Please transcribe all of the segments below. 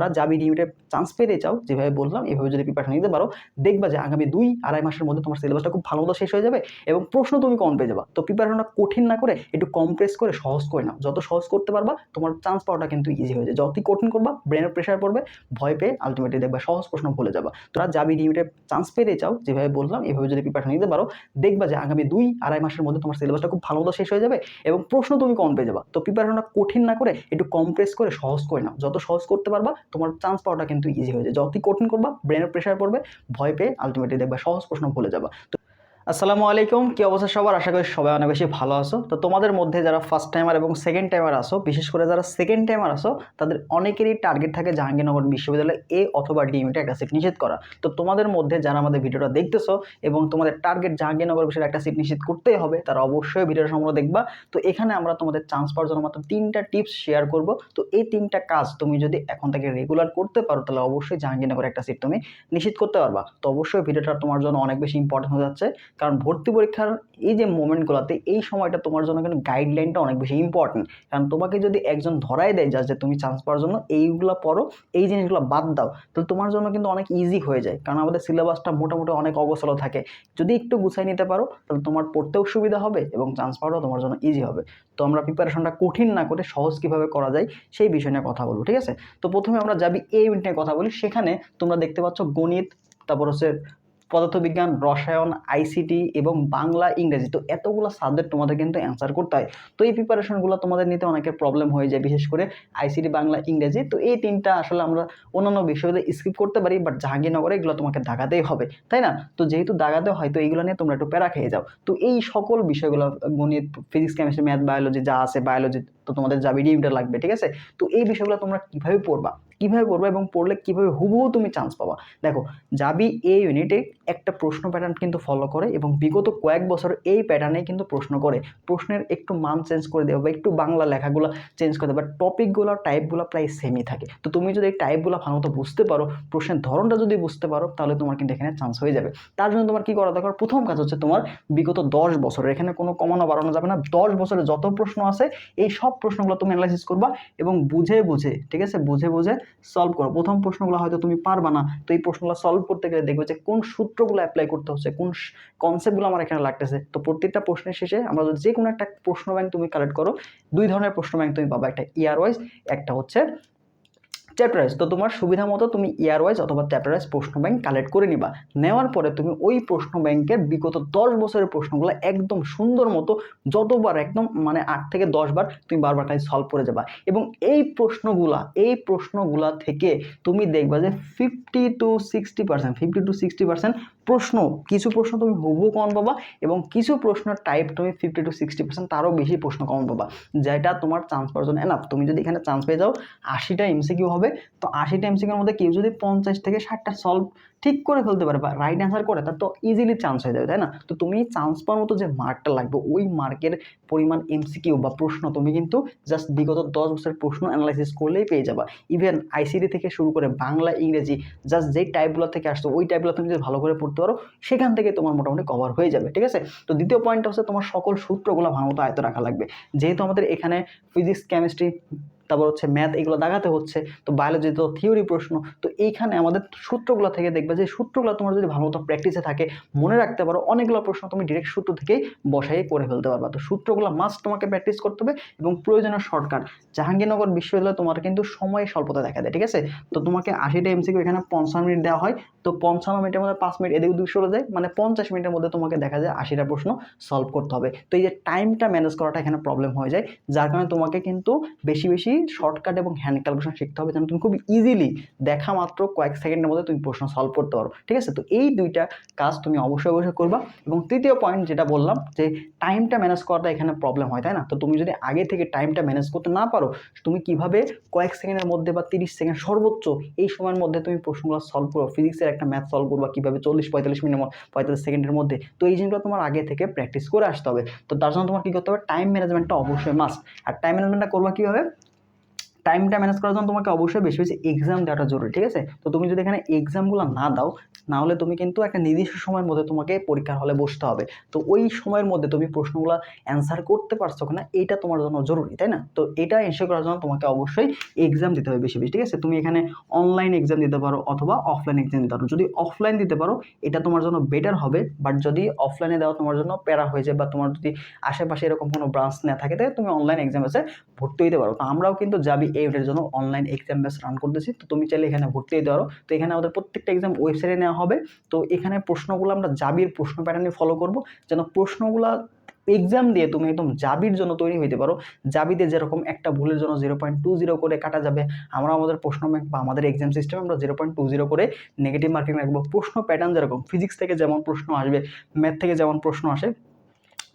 তারা যাবি লিমিটে চান্স পেতে চাও, যেভাবে বললাম, এভাবে যদি প্রিপারেশন নিতে পারো, দেখবা যে আগামী দুই আড়াই মাসের মধ্যে তোমার সিলেবাসটা খুব ভালো মতো শেষ হয়ে যাবে এবং প্রশ্ন তুমি কম পেয়ে যাবা। তো প্রিপারেশনটা কঠিন না করে একটু কমপ্রেস করে সহজ করে নাও। যত সহজ করতে পারবা, তোমার চান্স পাওয়াটা কিন্তু ইজি হয়ে যায়। যতই কঠিন করবা ব্রেনের প্রেশার পড়বে, ভয় পেয়ে আলটিমেটলি দেখবা সহজ প্রশ্ন ভুলে যাবা। তোরা যাবি লিমিটে চান্স পেতে চাও, যেভাবে বললাম, এভাবে যদি প্রিপারেশন নিতে পারো, দেখবা যে আগামী দুই আড়াই মাসের মধ্যে তোমার সিলেবাসটা খুব ভালো মতো শেষ হয়ে যাবে এবং প্রশ্ন তুমি কম পেয়ে যাবা। তো প্রিপারেশনটা কঠিন না করে একটু কমপ্রেস করে সহজ করে নাও। যত সহজ করতে পারবা তোমার চান্স পাওয়াটা কিন্তু ইজি হয়ে যায়। যতই কঠিন করবা ব্রেনের প্রেশার পড়বে, ভয় পেয়ে আলটিমেটলি দেখবা সহজ প্রশ্ন ভুলে যাবা। তো আসসালামু আলাইকুম, কি অবস্থা সবার? আশা করি সবাই অনেক বেশি ভালো আছো। তো তোমাদের মধ্যে যারা ফার্স্ট টাইমার এবং সেকেন্ড টাইমার আসো বিশেষ করে যারা সেকেন্ড টাইমার আসো তাদের অনেকেরই টার্গেট থাকে জাহাঙ্গীরনগর বিশ্ববিদ্যালয়ে এ অথবা ডিমিটে একটা সিট নিষেধ করা। তো তোমাদের মধ্যে যারা আমাদের ভিডিওটা দেখতেছো এবং তোমাদের টার্গেট জাহাঙ্গীরনগর বিষয়ে একটা সিট নিষেধ করতেই হবে, তারা অবশ্যই ভিডিওটা সম্পূর্ণ দেখবা। তো এখানে আমরা তোমাদের চান্স পাওয়ার জন্য মাত্র তিনটা টিপস শেয়ার করব। তো এই তিনটা কাজ তুমি যদি এখন থেকে রেগুলার করতে পারো, তাহলে অবশ্যই জাহাঙ্গীরনগর একটা সিট তুমি নিশ্চিত করতে পারবা। তো অবশ্যই ভিডিওটা তোমার জন্য অনেক বেশি ইম্পর্টেন্ট হয়ে যাচ্ছে। কারণ ভর্তি পরীক্ষার এই যে মোমেন্টগুলোতে এই সময়টা তোমার জন্য কিন্তু গাইডলাইনটা অনেক বেশি ইম্পর্টেন্ট কারণ তোমাকে যদি একজন ধরাই দেয় যা যে তুমি চান্স পাওয়ার জন্য, এইগুলো পড়ো, এই জিনিসগুলো বাদ দাও, তাহলে তোমার জন্য কিন্তু অনেক ইজি হয়ে যায়। কারণ আমাদের সিলেবাসটা মোটামুটি অনেক অগোছালো থাকে। যদি একটু গুছাই নিতে পারো, তাহলে তোমার পড়তেও সুবিধা হবে এবং চান্স পাওয়াটাও তোমার জন্য ইজি হবে। তো আমরা প্রিপারেশনটা কঠিন না করে সহজ কীভাবে করা যায়, সেই বিষয় নিয়ে কথা বলব, ঠিক আছে? তো প্রথমে আমরা যাবি এই ইউনিট নিয়ে কথা বলি। সেখানে তোমরা দেখতে পাচ্ছ গণিত, তারপর হচ্ছে পদার্থবিজ্ঞান, রসায়ন, আইসিটি এবং বাংলা ইংরেজি। তো এতগুলো সাবজেক্ট তোমাদের কিন্তু অ্যান্সার করতে হয়। তো এই প্রিপারেশনগুলো তোমাদের নিতে অনেকের প্রবলেম হয়ে যায়, বিশেষ করে আইসিটি, বাংলা, ইংরেজি। তো এই তিনটা আসলে আমরা অন্যান্য বিষয়গুলো স্কিপ করতে পারি বাট জাহাঙ্গীরনগরে এগুলো তোমাকে দাগাতেই হবে, তাই না? তো যেহেতু দাগাতে হয়, তো এইগুলো নিয়ে তোমরা একটু প্যারা খেয়ে যাও। তো এই সকল বিষয়গুলো গণিত ফিজিক্স কেমিস্ট্রি ম্যাথ বায়োলজি যা আছে বায়োলজি তো তোমাদের যাবে ডিমটা লাগবে, ঠিক আছে? তো এই বিষয়গুলো তোমরা কীভাবে পড়বা? কীভাবে পড়বা এবং পড়লে কীভাবে হুবহু তুমি চান্স পাবা? দেখো, যাবি এই ইউনিটে একটা প্রশ্ন প্যাটার্ন কিন্তু ফলো করে এবং বিগত কয়েক বছর এই প্যাটার্নে কিন্তু প্রশ্ন করে। প্রশ্নের একটু মান চেঞ্জ করে দেবে বা একটু বাংলা লেখাগুলো চেঞ্জ করে দেবে বা টপিকগুলো টাইপগুলো প্রায় সেমই থাকে। তো তুমি যদি এই টাইপগুলো ভালোমতো বুঝতে পারো, প্রশ্নের ধরনটা যদি বুঝতে পারো, তাহলে তোমার কিন্তু এখানে চান্স হয়ে যাবে। তার জন্য তোমার কী করা দরকার? প্রথম কাজ হচ্ছে তোমার বিগত দশ বছরের, এখানে কোনো কমানো বাড়ানো যাবে না। দশ বছরে যত প্রশ্ন আছে এই সব প্রশ্নগুলো তুমি অ্যানালাইসিস করবা এবং বুঝে বুঝে, ঠিক আছে? বুঝে বুঝে সলভ করো। প্রথম প্রশ্নগুলো হয়তো তুমি পারবা না, তো এই প্রশ্নগুলো সলভ করতে গেলে দেখবে যে কোন সূত্রগুলো অ্যাপ্লাই করতে হচ্ছে, কোন কনসেপ্টগুলো আমার এখানে লাগতেছে। তো প্রত্যেকটা প্রশ্নের শেষে আমরা যদি যে কোনো একটা প্রশ্ন ব্যাংক তুমি কালেক্ট করো, দুই ধরনের প্রশ্ন ব্যাংক তুমি পাবা। একটা ইয়ার ওয়াইজ একটা হচ্ছে চ্যাপ্টার ওয়াইজ তো তোমার সুবিধা মতো তুমি ইয়ার ওয়াইজ অথবা চ্যাপ্টার প্রশ্ন ব্যাংক কালেক্ট করে নিবা। নেওয়ার পরে তুমি ওই প্রশ্ন ব্যাংকের বিগত দশ বছরের প্রশ্নগুলো একদম সুন্দর মতো যতবার একদম মানে আট থেকে দশ বার তুমি বারবার খালি সলভ করে যাবা। এবং এই প্রশ্নগুলা এই প্রশ্নগুলা থেকে তুমি দেখবা যে fifty to sixty percent fifty to sixty percent প্রশ্ন, কিছু প্রশ্ন তুমি হুবহু কমন পাবা এবং কিছু প্রশ্নের টাইপ তুমি ফিফটি টু সিক্সটি পার্সেন্ট তারও বেশি প্রশ্ন কমন পাবা, যেটা তোমার চান্স পাওয়ার জন্য এনাফ তুমি যদি এখানে চান্স পেয়ে যাও, আশিটা এমসিকিউ হবে তো আশিটা এমসিকিউর মধ্যে কেউ যদি পঞ্চাশ থেকে ষাটটা সলভ ঠিক করে ফেলতে পারে বা রাইট অ্যান্সার করে, তার তো ইজিলি চান্স হয়ে যাবে, তাই না? তো তুমি চান্স পাওয়ার মতো যে মার্কটা লাগবে, ওই মার্কের পরিমাণ এমসিকিউ বা প্রশ্ন তুমি কিন্তু জাস্ট বিগত দশ বছরের প্রশ্ন অ্যানালাইসিস করলেই পেয়ে যাবা। ইভেন আইসিডি থেকে শুরু করে বাংলা, ইংরেজি জাস্ট যেই টাইপগুলো থেকে আসতো ওই টাইপগুলো তুমি যদি ভালো করে পড়তে পারো, সেখান থেকে তোমার মোটামুটি কভার হয়ে যাবে, ঠিক আছে? তো দ্বিতীয় পয়েন্টটা হচ্ছে তোমার সকল সূত্রগুলো ভালো মতো আয়ত্ত রাখা লাগবে। যেহেতু আমাদের এখানে ফিজিক্স কেমিস্ট্রি তারপর হচ্ছে ম্যাথ এগুলো দাগাতে হচ্ছে, তো বায়োলজি তো থিওরি প্রশ্ন, তো এইখানে আমাদের সূত্রগুলো থেকে দেখবে যে সূত্রগুলো তোমার যদি ভালো মতো প্র্যাকটিসে থাকে, মনে রাখতে পারো অনেকগুলো প্রশ্ন তুমি ডিরেক্ট সূত্র থেকেই বসাই করে ফেলতে পারবা। তো সূত্রগুলো মাস্ট তোমাকে প্র্যাকটিস করতে হবে এবং প্রয়োজনীয় শর্টকাট জাহাঙ্গীরনগর বিশ্ববিদ্যালয়ে তোমার কিন্তু সময় স্বল্পতা দেখা দেয়, ঠিক আছে? তো তোমাকে আশিটা এমসিকিউ এখানে পঞ্চান্ন মিনিট দেওয়া হয়, তো পঞ্চান্ন মিনিটের মধ্যে পাঁচ মিনিট এদিকে দুশো যায় মানে পঞ্চাশ মিনিটের মধ্যে তোমাকে দেখা যায় আশিটা প্রশ্ন সলভ করতে হবে। তো এই যে টাইমটা ম্যানেজ করাটা এখানে প্রবলেম হয়ে যায়, যার কারণে তোমাকে কিন্তু বেশি বেশি শর্টকাট এবং হ্যান্ড ক্যালকুলেশন শিখতে হবে যেন তুমি খুব ইজিলি দেখা মাত্র কয়েক সেকেন্ডের মধ্যে তুমি প্রশ্ন সলভ করতে পারো, ঠিক আছে? তো এই দুইটা কাজ তুমি অবশ্যই অবশ্যই করবা। এবং তৃতীয় পয়েন্ট যেটা বললাম যে টাইমটা ম্যানেজ করাটা এখানে প্রবলেম হয়, তাই না? তো তুমি যদি আগে থেকে টাইমটা ম্যানেজ করতে না পারো, তুমি কীভাবে কয়েক সেকেন্ডের মধ্যে বা তিরিশ সেকেন্ড সর্বোচ্চ এই সময়ের মধ্যে তুমি প্রশ্নগুলো সলভ করো ফিজিক্সের একটা ম্যাথ সলভ করবা কীভাবে চল্লিশ, পঁয়তাল্লিশ মিনিট পঁয়তাল্লিশ সেকেন্ডের মধ্যে। তো এই জিনিসগুলো তোমার আগে থেকে প্র্যাকটিস করে আসতে হবে। তো তার জন্য তোমার কী করতে হবে? টাইম ম্যানেজমেন্টটা অবশ্যই মাস্ট আর টাইম ম্যানেজমেন্টটা করবা কীভাবে? টাইমটা ম্যানেজ করার জন্য তোমাকে অবশ্যই বেশি বেশি এক্সাম দেওয়াটা জরুরি, ঠিক আছে? তো তুমি যদি এখানে এক্সামগুলো না দাও না হলে তুমি কিন্তু একটা নির্দিষ্ট সময়ের মধ্যে তোমাকে পরীক্ষার হলে বসতে হবে। তো ওই সময়ের মধ্যে তুমি প্রশ্নগুলো অ্যান্সার করতে পারছ কিনা এইটা তোমার জন্য জরুরি, তাই না? তো এটা এনশিওর করার জন্য তোমাকে অবশ্যই এক্সাম দিতে হবে বেশি বেশি, ঠিক আছে? তুমি এখানে অনলাইন এক্সাম দিতে পারো অথবা অফলাইন এক্সাম দিতে পারো। যদি অফলাইন দিতে পারো, এটা তোমার জন্য বেটার হবে বাট যদি অফলাইনে দেওয়া তোমার জন্য প্যারা হয়ে যায়, বা তোমার যদি আশেপাশে এরকম কোনো ব্রাঞ্চ না থাকে, তাহলে তুমি অনলাইন এক্সাম বেসে ভর্তি হতে পারো। তো আমরাও কিন্তু যাবি এই এর জন্য অনলাইন এক্সাম বেস রান করতেছি। তো তুমি চাইলে এখানে ভর্তি হতে পারো। তো এখানে আমাদের প্রত্যেকটা এক্সাম ওয়েবসাইটে নেওয়া হবে। তো এখানে প্রশ্নগুলো আমরা জাবির প্রশ্ন প্যাটার্নে ফলো করব। যেন প্রশ্নগুলো এক্সাম দিয়ে তুমি একদম জাবির জন্য তৈরি হইতে পারো। জাবিতে যেরকম একটা ভুলের জন্য জিরো পয়েন্ট টু জিরো করে কাটা যাবে, আমরা আমাদের প্রশ্ন ব্যাংক বা আমাদের এক্সাম সিস্টেমে আমরা জিরো পয়েন্ট টু জিরো করে নেগেটিভ মার্কিং রাখব। প্রশ্ন প্যাটার্ন যেরকম ফিজিক্স থেকে যেমন প্রশ্ন আসবে ম্যাথ থেকে যেমন প্রশ্ন আসে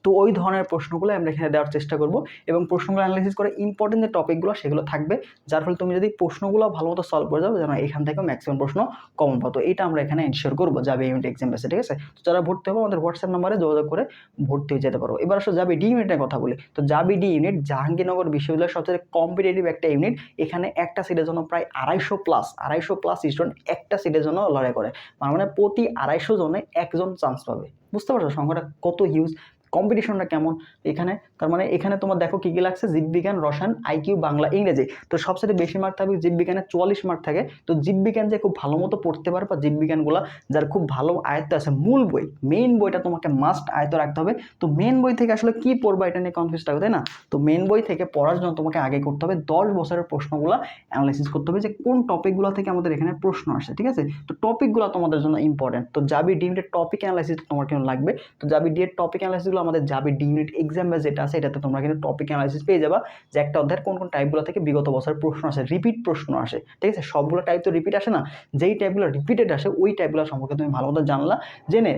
তো ওই ধরনের প্রশ্নগুলো আমরা এখানে দেওয়ার চেষ্টা করব এবং প্রশ্নগুলো অ্যানালাইসিস করে ইম্পর্টেন্ট যে টপিকগুলো সেগুলো থাকবে, যার ফলে তুমি যদি প্রশ্নগুলো ভালো মতো সলভ করে যাও, যেন এখান থেকেও ম্যাক্সিমাম প্রশ্ন কমন পাতো এটা আমরা এখানে এনশিওর করব যাবে ইউনিট এক্সাম বেসে ঠিক আছে? তো যারা ভর্তি হবে, আমাদের হোয়াটসঅ্যাপ নাম্বারে যোগাযোগ করে ভর্তি হয়ে যেতে পারো। এবার আসলে যাবে ডি ইউনিটের কথা বলি। তো যাবে ডি ইউনিট জাহাঙ্গীরনগর বিশ্ববিদ্যালয়ের সবচেয়ে কম্পিটিটিভ একটা ইউনিট এখানে একটা সিটের জন্য প্রায় আড়াইশো প্লাস আড়াইশো প্লাস স্টুডেন্ট একটা সিটের জন্য লড়াই করে। মানে প্রতি আড়াইশো জনে একজন চান্স পাবে। বুঝতে পারছ? সংখ্যাটা কত হিউজ কম্পিটিশনটা কেমন? এখানে, তার মানে এখানে তোমার দেখো কী কী লাগছে? জীববিজ্ঞান, রসায়ন আইকিউ বাংলা, ইংরেজি। তো সবচেয়ে বেশি মার্ক থাকবে জীববিজ্ঞানে চুয়াল্লিশ মার্ক থাকে। তো জীববিজ্ঞান যে খুব ভালো মতো পড়তে পারে বা জীববিজ্ঞানগুলো যার খুব ভালো আয়ত্ত আছে, মূল বই মেইন বইটা তোমাকে মাস্ট আয়ত্ত রাখতে হবে। তো মেন বই থেকে আসলে কী পড়বা এটা নিয়ে কনফিউজ থাকবে তাই না? তো মেন বই থেকে পড়ার জন্য তোমাকে আগে করতে হবে দশ বছরের প্রশ্নগুলো অ্যানালাইসিস করতে হবে যে কোন টপিকগুলো থেকে আমাদের এখানে প্রশ্ন আসে, ঠিক আছে? তো টপিকগুলো তোমাদের জন্য ইম্পর্টেন্ট তো জাবি ডিমের টপিক অ্যানালাইসিস তোমার কেন লাগবে। তো জাবি ডি এর টপিক অ্যানালাইসিসগুলো আমাদের যাবে ডি ইউনিট এক্সাম যেটা আছে, এটাতে তোমরা কিন্তু টপিক অ্যানালাইসিস পেয়ে যাবা যে একটা অধ্যায়ের কোন কোন টাইপগুলো থেকে বিগত বছরের প্রশ্ন আসে রিপিট প্রশ্ন আসে, ঠিক আছে? সবগুলো টাইপ তো রিপিট আসে না? যেই টাইপগুলো রিপিটেড আসে, ওই টাইপগুলো সম্পর্কে তুমি ভালো মতো জানলা, জেনে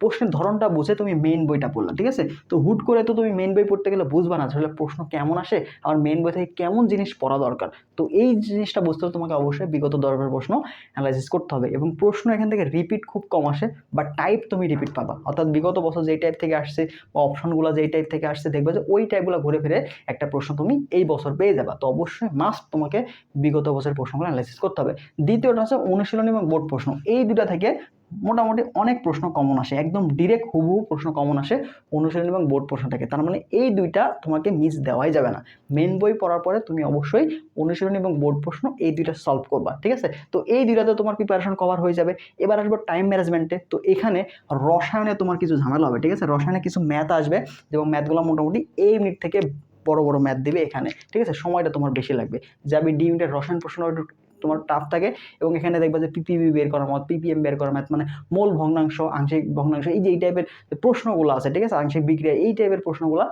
প্রশ্নের ধরনটা বুঝে তুমি মেন বইটা পড়লা, ঠিক আছে? তো হুট করে তো তুমি মেন বই পড়তে গেলে বুঝবা না, আসলে প্রশ্ন কেমন আসে আর মেন বই থেকে কেমন জিনিস পড়া দরকার। তো এই জিনিসটা বুঝতে হলে তোমাকে অবশ্যই বিগত দরবার প্রশ্ন অ্যানালাইসিস করতে হবে এবং প্রশ্ন এখান থেকে রিপিট খুব কম আসে বা টাইপ তুমি রিপিট পাবা। অর্থাৎ বিগত বছর যেই টাইপ থেকে আসছে বা অপশনগুলো যেই টাইপ থেকে আসছে, দেখবে যে ওই টাইপগুলো ঘুরে ফিরে একটা প্রশ্ন তুমি এই বছর পেয়ে যাবা। তো অবশ্যই মাস্ট তোমাকে বিগত বছরের প্রশ্নগুলো অ্যানালাইসিস করতে হবে। দ্বিতীয়টা হচ্ছে অনুশীলনী এবং বোর্ড প্রশ্ন। এই দুটা থেকে মোটামুটি অনেক প্রশ্ন কমন আসে, একদম ডিরেক্ট হুবহু প্রশ্ন কমন আসে অনুশীলন এবং বোর্ড প্রশ্ন থেকে। তার মানে এই দুইটা তোমাকে মিস দেওয়াই যাবে না। মেন বই পড়ার পরে তুমি অবশ্যই অনুশীলন এবং বোর্ড প্রশ্ন এই দুইটা সলভ করবা, ঠিক আছে? তো এই দুইটাতে তোমার প্রিপারেশন কভার হয়ে যাবে। এবার আসব টাইম ম্যানেজমেন্টে তো এখানে রসায়নে তোমার কিছু ঝামেলা হবে, ঠিক আছে? রসায়নে কিছু ম্যাথ আসবে এবং ম্যাথগুলো মোটামুটি এই মিনিট থেকে বড় বড় ম্যাথ দিবে এখানে, ঠিক আছে? সময়টা তোমার বেশি লাগবে। যাবি ডি ইউনিটের রসায়ন প্রশ্ন তোমার টাফ থাকে এবং এখানে দেখবে যে পিপিবি বের করার মত পিপিএম বের করার ম্যাথ মানে মোল ভগ্নাংশ, আংশিক ভগ্নাংশ, এই যে এই টাইপের প্রশ্নগুলো আছে, ঠিক আছে? আংশিক বিক্রিয়া, এই টাইপের প্রশ্নগুলো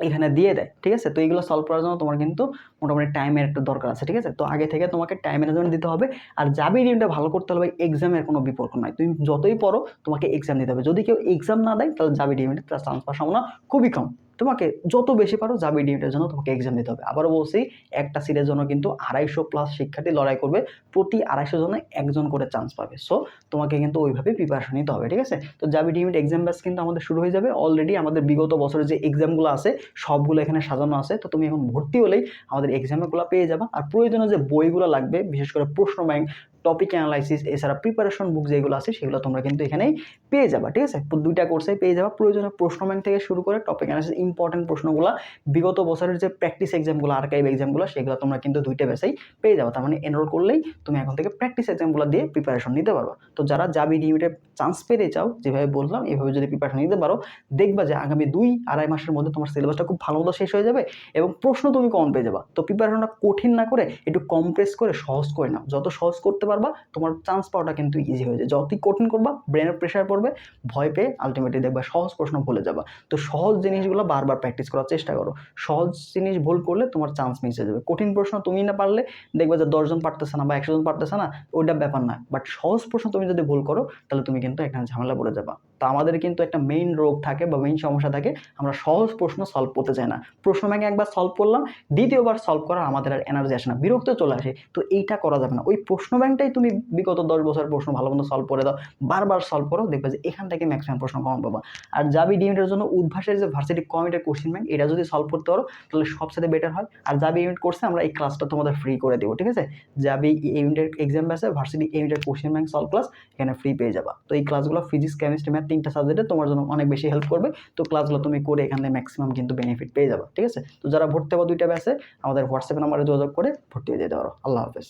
এখানে দিয়ে দেয়, ঠিক আছে? তো এইগুলো সলভ করার জন্য তোমার কিন্তু মোটামুটি টাইমের একটা দরকার আছে, ঠিক আছে? তো আগে থেকে তোমাকে টাইম ম্যানেজমেন্ট দিতে হবে আর যাবি রিডিংটা ভালো করতে হবে এক্সামের কোনো বিপর্ক নয় তুমি যতই পড়ো তোমাকে এক্সাম দিতে হবে। যদি কেউ এক্সাম না দেয় তাহলে যাবি তার চান্স পাওয়ার সম্ভাবনা খুবই কম। তোমাকে যত বেশি পারো যাবি ডিএমএর জন্য তোমাকে এক্সাম দিতে হবে। আবারও বলছি, একটা সিটের জন্য কিন্তু আড়াইশো প্লাস শিক্ষার্থী লড়াই করবে, প্রতি আড়াইশো জনে একজন করে চান্স পাবে। সো তোমাকে কিন্তু ওইভাবে প্রিপারেশন নিতে হবে, ঠিক আছে? তো যাবি ডিএমএড এক্সাম ব্যাস কিন্তু আমাদের শুরু হয়ে যাবে। অলরেডি আমাদের বিগত বছরের যে এক্সামগুলো আছে, সবগুলো এখানে সাজানো আছে। তো তুমি এখন ভর্তি হলেই আমাদের এক্সামগুলো পেয়ে যাবা। আর প্রয়োজনীয় যে বইগুলো লাগবে, বিশেষ করে প্রশ্ন ব্যাংক টপিক অ্যানালাইসিস এছাড়া প্রিপারেশন বুক যেগুলো আছে, সেগুলো তোমরা কিন্তু এখানেই পেয়ে যাবা, ঠিক আছে? দুইটা কোর্সে পেয়ে যাবা। প্রয়োজনীয় প্রশ্ন ব্যাংক থেকে শুরু করে টপিক অ্যানালাইসিস ইম্পর্টেন্ট প্রশ্নগুলো, বিগত বছরের যে প্র্যাকটিস এক্সামগুলো আর্কাইভ এক্সামগুলো সেগুলো তোমরা কিন্তু দুইটা বেসেই পেয়ে যাব। তার মানে এনরোল করলেই তুমি এখন থেকে প্র্যাকটিস এক্সামগুলো দিয়ে প্রিপারেশন নিতে পারবা। তো যারা যাবি ডিউটে চান্স পেতে চাও, যেভাবে বললাম, এভাবে যদি প্রিপারেশন নিতে পারো, দেখবা যে আগামী দুই আড়াই মাসের মধ্যে তোমার সিলেবাসটা খুব ভালো মতো শেষ হয়ে যাবে এবং প্রশ্ন তুমি কম পেয়ে যাবা। তো প্রিপারেশনটা কঠিন না করে একটু কমপ্রেস করে সহজ করে নাও। যত সহজ করতে পারবা তোমার চান্স পাওয়াটা কিন্তু ইজি হয়ে যায়। যতই কঠিন করবা ব্রেনের প্রেশার পড়বে, ভয় পেয়ে আলটিমেটলি দেখবা সহজ প্রশ্ন ভুলে যাবা। তো সহজ জিনিসগুলো বারবার প্র্যাকটিস করার চেষ্টা করো। সহজ জিনিস ভুল করলে তোমার চান্স মিস হয়ে যাবে। কঠিন প্রশ্ন তুমি না পারলে, দেখবা যে দশজন পারতেছে না বা একশো জন পারতেছে না, ওইটা ব্যাপার না। বাট সহজ প্রশ্ন তুমি যদি ভুল করো, তাহলে তুমি কিন্তু এখানে ঝামেলা পড়ে যাবা। তো আমাদের কিন্তু একটা মেইন রোগ থাকে বা মেইন সমস্যা থাকে, আমরা সহজ প্রশ্ন সলভ করতে চাই না। প্রশ্ন ব্যাংকে একবার সলভ করলাম, দ্বিতীয়বার সলভ করার আমাদের আর এনার্জি আসে না, বিরক্ত চলে আসে, তো এইটা করা যাবে না। ওই প্রশ্ন ব্যাংকটাই তুমি বিগত দশ বছরের প্রশ্ন ভালো মতো সলভ করে দাও, বারবার সলভ করো, দেখবে যে এখান থেকে ম্যাক্সিমাম প্রশ্ন কমন পাবা। আর জাবি ডিএমিটের জন্য উদ্ভাসের যে ভার্সিটি কমিটের কোশ্চেন ব্যাংক এটা যদি সলভ করতে পারো, তাহলে সবসাথে বেটার হয়। আর জাবি ইউনিট কোর্সে আমরা এই ক্লাসটা তোমাদের ফ্রি করে দেবো, ঠিক আছে? যাবি ইউনিটের এক্সাম ব্যাসে ভার্সিটি ইউনিটের কোশ্চেন ব্যাংক সলভ ক্লাস এখানে ফ্রি পেয়ে যাবা। তো এই ক্লাসগুলো ফিজিক্স কেমিস্ট্রি ম্যাথ তিনটা সাবজেক্টে তোমার জন্য অনেক বেশি হেল্প করবে। তো ক্লাসগুলো তুমি করে এখানে ম্যাক্সিমাম কিন্তু বেনিফিট পেয়ে যাবে, ঠিক আছে? তো যারা ভর্তি হব দুইটা ব্যাসে আমাদের হোয়াটসঅ্যাপ নাম্বারে যোগাযোগ করে ভর্তি হয়ে যেতে পারো। আল্লাহ হাফেজ।